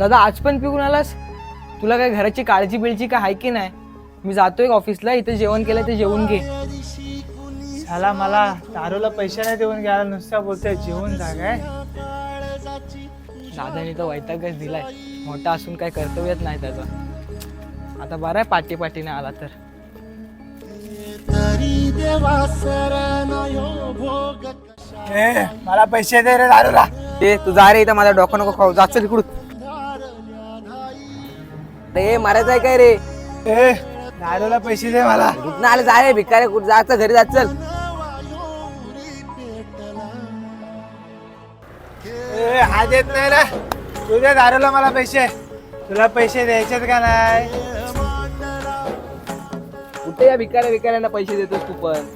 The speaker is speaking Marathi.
दादा आज पण पिऊन आलास? तुला काय घराची काळजी बिळजी काय आहे की नाही? मी जातोय ऑफिसला इथे जेवण केलं ते जेवून घे. झाला मला दारूला पैसे नाही देऊन घ्यायला नुसता बोलतोय जेवून जागाय दादाने तर वैतागच दिलाय. मोठा असून काय कर्तव्यच नाही त्याचा. आता बरं आहे पाठी पाठीने आला तर. ए मला पैसे दे रे दारूला. ते तू जा रे इथं माझा डोकं नको खाऊ. जास्त तिकडून ते मारायचं आहे काय रे? ए दारूला पैसे दे मला. कुठं आले जा रे भिकारी कुठं जायचं घरी जात चल. ए हा देत नाही रे. तू दे दारूला मला पैसे. तुला पैसे द्यायचेत का नाही? कुठे या भिकाऱ्या भिकाऱ्यांना पैसे देतोस तू पण?